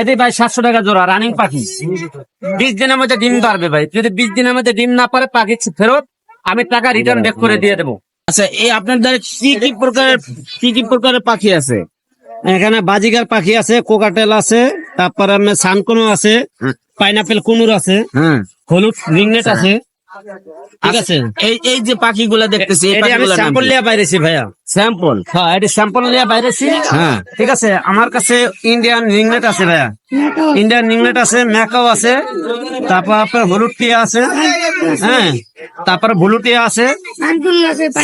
এটি ভাই সাতশো টাকা জোড়া রানিং পাখি। বিশ দিনের মধ্যে ডিম পারবে ভাই। যদি বিশ দিনের মধ্যে ডিম না পারে পাখি ফেরত আমি টাকা রিটার্ন ব্যাক করে দিয়ে দেবো। আচ্ছা এই আপনার দ্বারা কি কি প্রকারের কি কি প্রকারের পাখি আছে? এখানে বাজিগার পাখি আছে কোকাটেল আছে তারপরে সানকুনো আছে পাইনাপেল কুনুর আছে হ্যাঁ হলুদ রিংনেট আছে ঠিক আছে এই এই যে পাখিগুলা দেখতেছি এই আমি স্যাম্পল লিয়া বাইরেছি ভাইয়া। স্যাম্পল হ্যাঁ এটি স্যাম্পল লিয়া বাইরেছি। হ্যাঁ। ঠিক আছে আমার কাছে ইন্ডিয়ান রিংনেট আছে ভাইয়া। ইন্ডিয়ান রিংনেট আছে ম্যাকাও আছে তারপর আপনার হলুদ টিয়া আছে হ্যাঁ তারপর ব্লু টিয়া আছে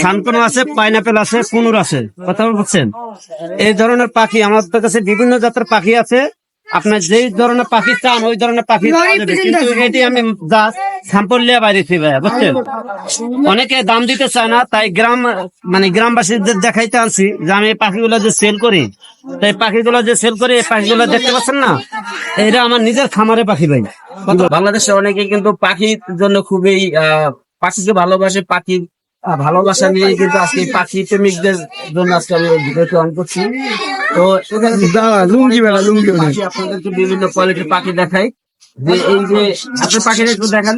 সানকোনো আছে পাইনাপেল আছে কুনুর আছে কথা বলছেন? এই ধরনের পাখি আমাদের কাছে বিভিন্ন জাতের পাখি আছে। আপনার যেই ধরনের পাখি চান ওই ধরনের পাখি কিন্তু এটি আমি জাস্ট স্যাম্পল লিয়া বাইরেছি ভাইয়া বুঝছেন? অনেকে দাম দিতে চায় না তাই গ্রাম মানে গ্রামবাসীদের দেখাইতে আনছি যে আমি এই পাখিগুলো যে সেল করি। তাই পাখিগুলো যে সেল করি এই পাখিগুলো দেখতে পাচ্ছেন না? এটা আমার নিজের খামারে পাখি ভাই। বাংলাদেশে অনেকে কিন্তু পাখির জন্য খুবই আহ, পাখিকে ভালোবাসে পাখি ভালোবাসা নিয়ে কিন্তু আজকে পাখি প্রেমিকদের জন্য আজকে আমি ভিডিওটি অন করছি। তো লুঙ্গি বেলা লুঙ্গি আপনাদেরকে বিভিন্ন কোয়ালিটির পাখি দেখাই। যে এই যে আপনি পাখিটা একটু দেখান।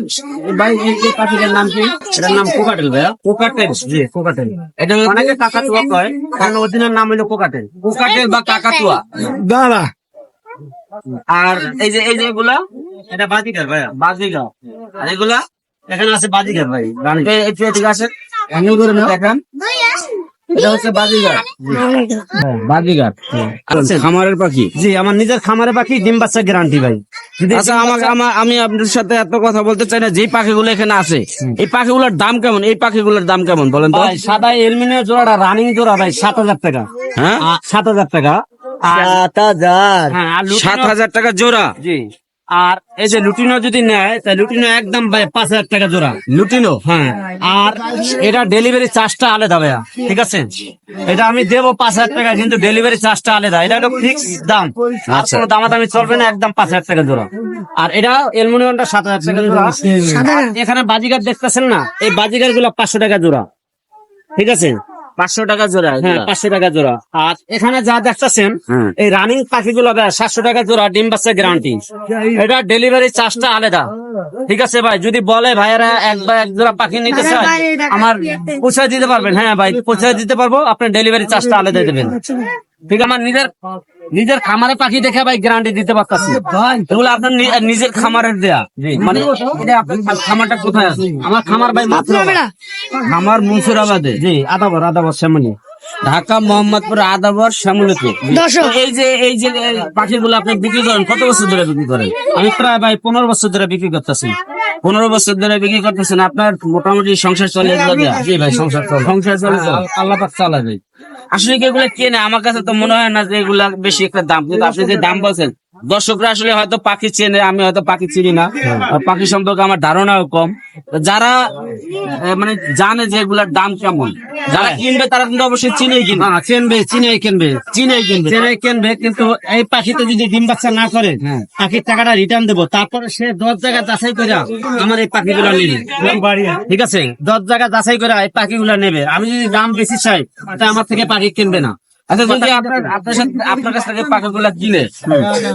ভাই এই পাখিটার নাম কি? এটার নাম কোকাটেল ভাইয়া। কোকাটেল জি কোকাটেল। এটা অনেকে কাকাতুয়া কয় কারণ অরিজিনাল নাম হলো কোকাটেল। কোকাটেল বা কাকাতুয়া। দাঁড়া। আর এই যে এই যে এগুলা? এটা বাজিকার ভাইয়া। বাজিগা আর এগুলা? এখানে আছে বাজিকার ভাই রানী। এই- এদিকে আসেন দেখান। এটা হচ্ছে বাজিগার। বাজিগার। আচ্ছা। খামারের পাখি। জি আমার নিজের খামারে পাখি ডিম বাচ্চা গ্যারান্টি ভাই। আচ্ছা আমাকে আমার আমি আপনার সাথে এত কথা বলতে চাই না যে পাখিগুলো এখানে আছে এই পাখিগুলোর দাম কেমন? এই পাখিগুলোর দাম কেমন বলেন তো? ভাই সাদা এলমিনিয়াম জোড়াটা রানিং জোড়া ভাই সাত হাজার টাকা। হ্যাঁ? সাত হাজার টাকা। হাজার। হ্যাঁ সাত হাজার টাকা জোড়া? জি। আর এই যে লুটিনো যদি নেয় তাহলে লুটিনো একদম পাঁচ হাজার টাকা জোড়া। লুটিনো? হ্যাঁ। আর এটা ডেলিভারি চার্জটা আলাদা ভাইয়া ঠিক আছে? এটা আমি দেবো পাঁচ হাজার টাকা কিন্তু ডেলিভারি চার্জটা আলাদা। এটা হলো ফিক্স দাম। আর আচ্ছা। কোনো দামাদামি চলবে না একদম পাঁচ হাজার টাকা জোড়া। আর এটা অ্যালুমিনিয়ামটা সাত হাজার টাকা জোড়া। এখানে বাজিগার দেখতেছেন না? এই বাজিগারগুলো পাঁচশো টাকা জোড়া। ঠিক আছে? পাঁচশো টাকা জোড়া হ্যাঁ পাঁচশো টাকা জোড়া। আর এখানে যা দেখতেছেন এই রানিং পাখিগুলো সাতশো টাকা জোড়া ডিম বাচ্চা গ্যারান্টি এটা ডেলিভারি চার্জটা আলাদা। ঠিক আছে ভাই যদি বলে ভাইয়েরা এক বা এক জোড়া পাখি নিতে চায় আমার পৌঁছায় দিতে পারবেন। হ্যাঁ ভাই পৌঁছায় দিতে পারব আপনার ডেলিভারি চার্জটা আলাদা দেবেন। ঠিক আমার নিজের নিজের খামারে পাখি দেখে ভাই গ্যারান্টি দিতে পারতাছি। এগুলো আপনার নিজের খামারের দেয়া। মানে খামারটা কোথায় আছে? আমার খামার ভাই আমার মুন্সুরাবাদে জি আদাবর আদাবর সেমনি ঢাকা মোহাম্মদপুর আদাবর শ্যামলতে এই যে এই যে পাখিগুলো আপনি বিক্রি করেন কত বছর ধরে বিক্রি করেন? আমি প্রায় ভাই পনেরো বছর ধরে বিক্রি করতেছি। পনেরো বছর ধরে বিক্রি করতেছেন আপনার মোটামুটি সংসার চলে? জি ভাই সংসার চলে। সংসার চলে? আল্লাহ পাক চালাবে আসলে কি এগুলো কেনে? আমার কাছে তো মনে হয় না যে এগুলা বেশি একটা দাম। কিন্তু আপনি যে দাম বলছেন দর্শকরা আসলে হয়তো পাখি চেনে আমি হয়তো পাখি চিনি না। পাখি সম্পর্কে আমার ধারণাও কম। যারা মানে জানে যে এগুলার দাম কেমন যারা কিনবে তারা কিন্তু অবশ্যই চিনেই কিনবে। হ্যাঁ কিনবে চিনাই কিনবে। চিনেই কিনবে। চিনাই কিনবে কিন্তু এই পাখিতে যদি ডিম বাচ্চা না করে হ্যাঁ। পাখির টাকাটা রিটার্ন দেবো। তারপরে সে দশ জায়গা যাচাই করে আমার এই পাখিগুলো নেবে। ঠিক আছে? দশ জায়গা যাচাই করে এই পাখিগুলো নেবে। আমি যদি দাম বেশি চাই তা আমার থেকে পাখি কিনবে না। আচ্ছা যদি আপনার আপনার সাথে আপনার কাছ থেকে পাখিগুলা কিনে?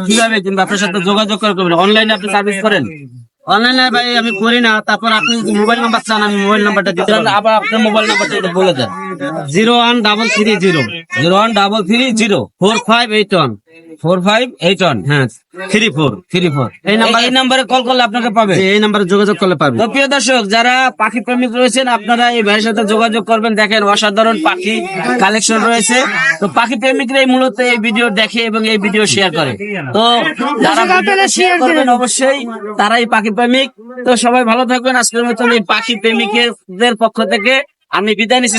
কীভাবে কিনবে? আপনার সাথে যোগাযোগ করে অনলাইনে আপনি সার্ভিস করেন? অনলাইনে ভাই আমি করি না তারপর আপনি মোবাইল নাম্বার চান আমি মোবাইল নাম্বারটা দিতে আবার আপনার মোবাইল নাম্বারটা বলে দেন। Zero one double three zero. Zero one double three zero. Four five eight one. Four five eight one হ্যাঁ থ্রি ফোর থ্রি ফোর এই নাম্বার এই নাম্বারে কল করলে আপনাকে পাবে এই নাম্বারে যোগাযোগ করলে পাবে তো প্রিয় দর্শক যারা পাখি প্রেমিক রয়েছেন আপনারা এই ভাইয়ের সাথে যোগাযোগ করবেন। দেখেন অসাধারণ পাখি কালেকশন রয়েছে। তো পাখি প্রেমিকরাই মূলত এই ভিডিও দেখে এবং এই ভিডিও শেয়ার করে। তো যারা শেয়ার করবেন অবশ্যই তারাই পাখি প্রেমিক। তো সবাই ভালো থাকবেন আজকের মতন এই পাখি প্রেমিকদের পক্ষ থেকে আমি বিদায় নিচ্ছি।